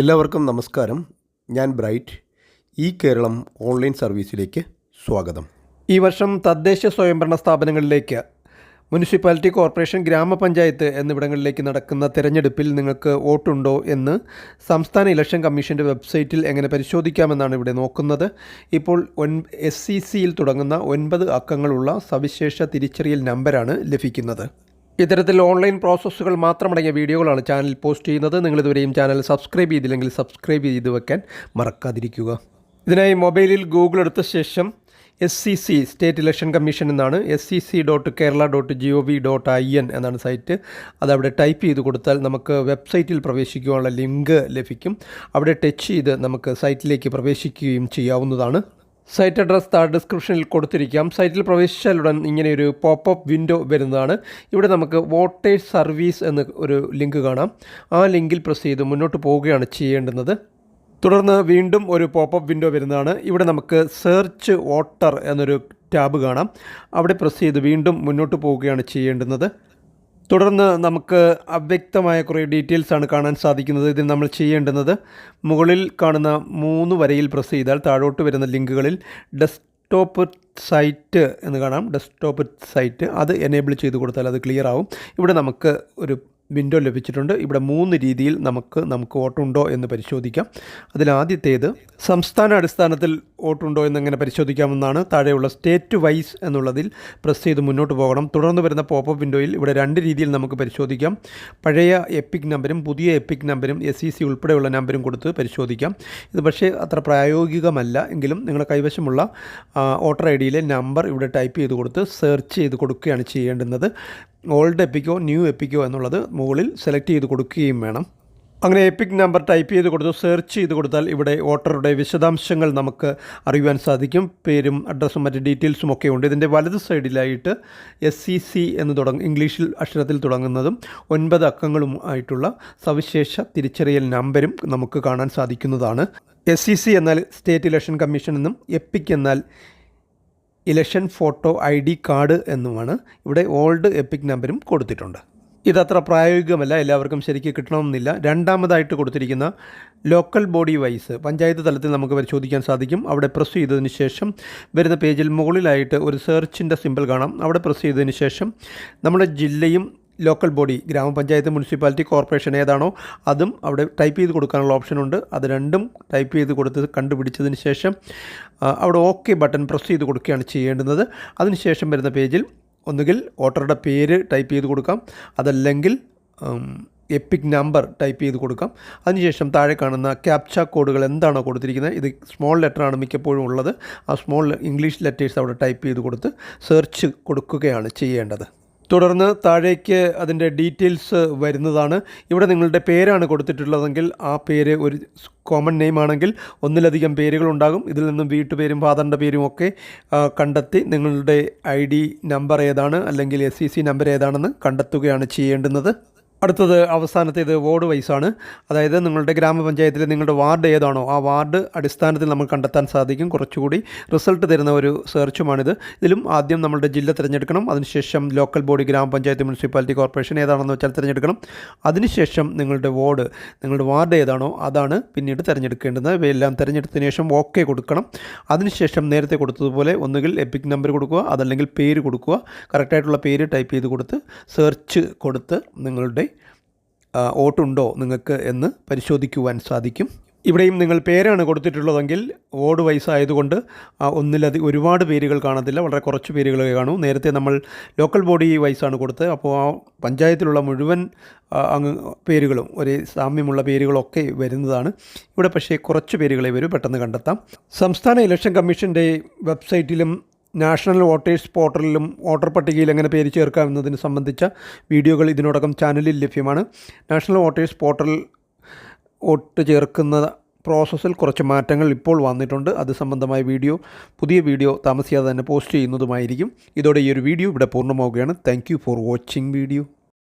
എല്ലാവർക്കും നമസ്കാരം. ഞാൻ ബ്രൈറ്റ്. ഈ കേരളം ഓൺലൈൻ സർവീസിലേക്ക് സ്വാഗതം. ഈ വർഷം തദ്ദേശ സ്വയംഭരണ സ്ഥാപനങ്ങളിലേക്ക് മുനിസിപ്പാലിറ്റി കോർപ്പറേഷൻ ഗ്രാമപഞ്ചായത്ത് എന്നിവിടങ്ങളിലേക്ക് നടക്കുന്ന തിരഞ്ഞെടുപ്പിൽ നിങ്ങൾക്ക് വോട്ടുണ്ടോ എന്ന് സംസ്ഥാന ഇലക്ഷൻ കമ്മീഷന്റെ വെബ്സൈറ്റിൽ എങ്ങനെ പരിശോധിക്കാമെന്നാണ് ഇവിടെ നോക്കുന്നത്. ഇപ്പോൾ ഒൻ എസ് സി സിയിൽ തുടങ്ങുന്ന ഒൻപത് അക്കങ്ങളുള്ള സവിശേഷ തിരിച്ചറിയൽ നമ്പരാണ് ലഭിക്കുന്നത്. ഇത്തരത്തിൽ ഓൺലൈൻ പ്രോസസ്സുകൾ മാത്രമടങ്ങിയ വീഡിയോകളാണ് ചാനൽ പോസ്റ്റ് ചെയ്യുന്നത്. നിങ്ങളിതുവരെയും ചാനൽ സബ്സ്ക്രൈബ് ചെയ്തില്ലെങ്കിൽ സബ്സ്ക്രൈബ് ചെയ്ത് വെക്കാൻ മറക്കാതിരിക്കുക. ഇതിനായി മൊബൈലിൽ ഗൂഗിൾ എടുത്ത ശേഷം S C C state election commission എന്നാണ് S C C dot Kerala dot G O V dot I N എന്നാണ് സൈറ്റ്. അതവിടെ ടൈപ്പ് ചെയ്ത് കൊടുത്താൽ നമുക്ക് വെബ്സൈറ്റിൽ പ്രവേശിക്കുവാനുള്ള ലിങ്ക് ലഭിക്കും. അവിടെ ടച്ച് ചെയ്ത് നമുക്ക് സൈറ്റിലേക്ക് പ്രവേശിക്കുകയും ചെയ്യാവുന്നതാണ്. സൈറ്റ് അഡ്രസ് താഴെ ഡിസ്ക്രിപ്ഷനിൽ കൊടുത്തിരിക്കാം. സൈറ്റിൽ പ്രവേശിച്ചാലുടൻ ഇങ്ങനെ ഒരു പോപ്പപ്പ് വിൻഡോ വരുന്നതാണ്. ഇവിടെ നമുക്ക് വോട്ടേഴ്സ് സർവീസ് എന്ന് ഒരു ലിങ്ക് കാണാം. ആ ലിങ്കിൽ പ്രസ് ചെയ്ത് മുന്നോട്ട് പോവുകയാണ് ചെയ്യേണ്ടുന്നത്. തുടർന്ന് വീണ്ടും ഒരു പോപ്പപ്പ് വിൻഡോ വരുന്നതാണ്. ഇവിടെ നമുക്ക് സെർച്ച് വോട്ടർ എന്നൊരു ടാബ് കാണാം. അവിടെ പ്രസ് ചെയ്ത് വീണ്ടും മുന്നോട്ട് പോവുകയാണ് ചെയ്യേണ്ടുന്നത്. തുടർന്ന് നമുക്ക് അവ്യക്തമായ കുറേ ഡീറ്റെയിൽസാണ് കാണാൻ സാധിക്കുന്നത്. ഇതിൽ നമ്മൾ ചെയ്യേണ്ടുന്നത് മുകളിൽ കാണുന്ന മൂന്ന് വരയിൽ പ്രസ് ചെയ്താൽ താഴോട്ട് വരുന്ന ലിങ്കുകളിൽ ഡെസ്ക്ടോപ്പ് സൈറ്റ് എന്ന് കാണാം. ഡെസ്ക്ടോപ്പ് സൈറ്റ് അത് എനേബിൾ ചെയ്ത് കൊടുത്താൽ അത് ക്ലിയർ ആവും. ഇവിടെ നമുക്ക് ഒരു വിൻഡോ ലഭിച്ചിട്ടുണ്ട്. ഇവിടെ മൂന്ന് രീതിയിൽ നമുക്ക് നമുക്ക് വോട്ടുണ്ടോ എന്ന് പരിശോധിക്കാം. അതിലാദ്യത്തേത് സംസ്ഥാന അടിസ്ഥാനത്തിൽ വോട്ടുണ്ടോ എന്നെങ്ങനെ പരിശോധിക്കാമെന്നാണ്. താഴെയുള്ള സ്റ്റേറ്റ് വൈസ് എന്നുള്ളതിൽ പ്രസ് ചെയ്ത് മുന്നോട്ട് പോകണം. തുടർന്ന് വരുന്ന പോപ്പപ്പ് വിൻഡോയിൽ ഇവിടെ രണ്ട് രീതിയിൽ നമുക്ക് പരിശോധിക്കാം. പഴയ എപ്പിക് നമ്പരും പുതിയ എപ്പിക് നമ്പരും എസ് ഇ സി ഉൾപ്പെടെയുള്ള നമ്പരും കൊടുത്ത് പരിശോധിക്കാം. ഇത് പക്ഷേ അത്ര പ്രായോഗികമല്ല. എങ്കിലും നിങ്ങളുടെ കൈവശമുള്ള വോട്ടർ ഐ ഡിയിലെ നമ്പർ ഇവിടെ ടൈപ്പ് ചെയ്ത് കൊടുത്ത് സെർച്ച് ചെയ്ത് കൊടുക്കുകയാണ് ചെയ്യേണ്ടുന്നത്. ഓൾഡ് എപ്പിക്കോ ന്യൂ എപ്പിക്കോ എന്നുള്ളത് മുകളിൽ സെലക്ട് ചെയ്ത് കൊടുക്കുകയും വേണം. അങ്ങനെ എപ്പിക് നമ്പർ ടൈപ്പ് ചെയ്ത് കൊടുത്തു സെർച്ച് ചെയ്ത് കൊടുത്താൽ ഇവിടെ വോട്ടറുടെ വിശദാംശങ്ങൾ നമുക്ക് അറിയുവാൻ സാധിക്കും. പേരും അഡ്രസ്സും മറ്റ് ഡീറ്റെയിൽസും ഒക്കെ ഉണ്ട്. ഇതിന്റെ വലത് സൈഡിലായിട്ട് എസ് സി സി എന്ന് തുടങ്ങും ഇംഗ്ലീഷിൽ അക്ഷരത്തിൽ തുടങ്ങുന്നതും ഒൻപത് അക്കങ്ങളും ആയിട്ടുള്ള സവിശേഷ തിരിച്ചറിയൽ നമ്പരും നമുക്ക് കാണാൻ സാധിക്കുന്നതാണ്. എസ് സി സി എന്നാൽ സ്റ്റേറ്റ് ഇലക്ഷൻ കമ്മീഷൻ എന്നും എപ്പിക് എന്നാൽ election photo I D card എന്നുമാണ് ഇവിടെ ഓൾഡ് എപ്പിക് നമ്പരും കൊടുത്തിട്ടുണ്ട്. ഇതത്ര പ്രായോഗികമല്ല എല്ലാവർക്കും ശരിക്കും കിട്ടണമെന്നില്ല. രണ്ടാമതായിട്ട് കൊടുത്തിരിക്കുന്ന ലോക്കൽ ബോഡി വൈസ് പഞ്ചായത്ത് തലത്തിൽ നമുക്ക് പരിശോധിക്കാൻ സാധിക്കും. അവിടെ പ്രസ് ചെയ്തതിന് ശേഷം വരുന്ന പേജിൽ മുകളിലായിട്ട് ഒരു സെർച്ചിന്റെ സിമ്പിൾ കാണാം. അവിടെ പ്രസ് ചെയ്തതിന് ശേഷം നമ്മുടെ ജില്ലയും ലോക്കൽ ബോഡി ഗ്രാമപഞ്ചായത്ത് മുനിസിപ്പാലിറ്റി കോർപ്പറേഷൻ ഏതാണോ അതും അവിടെ ടൈപ്പ് ചെയ്ത് കൊടുക്കാനുള്ള ഓപ്ഷനുണ്ട് അത് രണ്ടും ടൈപ്പ് ചെയ്ത് കൊടുത്ത് കണ്ടുപിടിച്ചതിന് ശേഷം അവിടെ ഓക്കെ ബട്ടൺ പ്രസ് ചെയ്ത് കൊടുക്കുകയാണ് ചെയ്യേണ്ടുന്നത്. അതിനുശേഷം വരുന്ന പേജിൽ ഒന്നുകിൽ വോട്ടറുടെ പേര് ടൈപ്പ് ചെയ്ത് കൊടുക്കാം. അതല്ലെങ്കിൽ എപ്പിക് നമ്പർ ടൈപ്പ് ചെയ്ത് കൊടുക്കാം. അതിനുശേഷം താഴെ കാണുന്ന ക്യാപ്ച കോഡുകൾ എന്താണോ കൊടുത്തിരിക്കുന്നത്? ഇത് സ്മോൾ ലെറ്ററാണ് മിക്കപ്പോഴും ഉള്ളത്. ആ സ്മോൾ ഇംഗ്ലീഷ് ലെറ്റേഴ്സ് അവിടെ ടൈപ്പ് ചെയ്ത് കൊടുത്ത് സെർച്ച് കൊടുക്കുകയാണ് ചെയ്യേണ്ടത്. തുടർന്ന് താഴേക്ക് അതിന്റെ ഡീറ്റെയിൽസ് വരുന്നതാണ്. ഇവിടെ നിങ്ങളുടെ പേരാണ് കൊടുത്തിട്ടുള്ളതെങ്കിൽ ആ പേര് ഒരു കോമൺ നെയിം ആണെങ്കിൽ ഒന്നിലധികം പേരുകളുണ്ടാകും ഇതിൽ നിന്നും വീട്ടുപേരും ഫാദറിന്റെ പേരും ഒക്കെ കണ്ടെത്തി നിങ്ങളുടെ ഐ നമ്പർ ഏതാണ് അല്ലെങ്കിൽ എസ് നമ്പർ ഏതാണെന്ന് കണ്ടെത്തുകയാണ് ചെയ്യേണ്ടുന്നത്. അടുത്തത് അവസാനത്തേത് വാർഡ് വൈസാണ് അതായത് നിങ്ങളുടെ ഗ്രാമപഞ്ചായത്തിലെ നിങ്ങളുടെ വാർഡ് ഏതാണോ ആ വാർഡ് അടിസ്ഥാനത്തിൽ നമ്മൾ കണ്ടെത്താൻ സാധിക്കും. കുറച്ചുകൂടി റിസൾട്ട് തരുന്ന ഒരു സെർച്ചുമാണിത് ഇതിലും ആദ്യം നമ്മളുടെ ജില്ല തിരഞ്ഞെടുക്കണം. അതിനുശേഷം ലോക്കൽ ബോഡി ഗ്രാമപഞ്ചായത്ത് മുനിസിപ്പാലിറ്റി കോർപ്പറേഷൻ ഏതാണെന്ന് വെച്ചാൽ തിരഞ്ഞെടുക്കണം. അതിനുശേഷം നിങ്ങളുടെ വാർഡ് നിങ്ങളുടെ വാർഡ് ഏതാണോ അതാണ് പിന്നീട് തിരഞ്ഞെടുക്കേണ്ടത്. ഇവയെല്ലാം തിരഞ്ഞെടുത്തതിന് ശേഷം ഓക്കെ കൊടുക്കണം. അതിനുശേഷം നേരത്തെ കൊടുത്തതുപോലെ ഒന്നുകിൽ എപ്പിക് നമ്പർ കൊടുക്കുക അതല്ലെങ്കിൽ പേര് കൊടുക്കുക. കറക്റ്റായിട്ടുള്ള പേര് ടൈപ്പ് ചെയ്ത് കൊടുത്ത് സെർച്ച് കൊടുത്ത് നിങ്ങളുടെ വോട്ടുണ്ടോ നിങ്ങൾക്ക് എന്ന് പരിശോധിക്കുവാൻ സാധിക്കും. ഇവിടെയും നിങ്ങൾ പേരാണ് കൊടുത്തിട്ടുള്ളതെങ്കിൽ ഓട് വൈസ് ആയതുകൊണ്ട് ഒന്നിലധി ഒരുപാട് പേരുകൾ കാണത്തില്ല. വളരെ കുറച്ച് പേരുകളൊക്കെ കാണൂ. നേരത്തെ നമ്മൾ ലോക്കൽ ബോഡി വൈസാണ് കൊടുത്തത്. അപ്പോൾ ആ പഞ്ചായത്തിലുള്ള മുഴുവൻ അങ്ങ് പേരുകളും ഒരേ സാമ്യമുള്ള പേരുകളൊക്കെ വരുന്നതാണ്. ഇവിടെ പക്ഷേ കുറച്ച് പേരുകളെ വരും പെട്ടെന്ന് കണ്ടെത്താം. സംസ്ഥാന ഇലക്ഷൻ കമ്മീഷന്റെ വെബ്സൈറ്റിലും നാഷണൽ വോട്ടേഴ്സ് പോർട്ടലിലും വോട്ടർ പട്ടികയിൽ എങ്ങനെ പേര് ചേർക്കാം എന്നതിന് സംബന്ധിച്ച വീഡിയോകൾ ഇതിനോടകം ചാനലിൽ ലഭ്യമാണ്. നാഷണൽ വോട്ടേഴ്സ് പോർട്ടൽ വോട്ട് ചേർക്കുന്ന പ്രോസസ്സിൽ കുറച്ച് മാറ്റങ്ങൾ ഇപ്പോൾ വന്നിട്ടുണ്ട്. അത് സംബന്ധമായ വീഡിയോ പുതിയ വീഡിയോ താമസിയാതെ തന്നെ പോസ്റ്റ് ചെയ്യുന്നതുമായിരിക്കും. ഇതോടെ ഈ ഒരു വീഡിയോ ഇവിടെ പൂർണമാവുകയാണ്. Thank for watching video.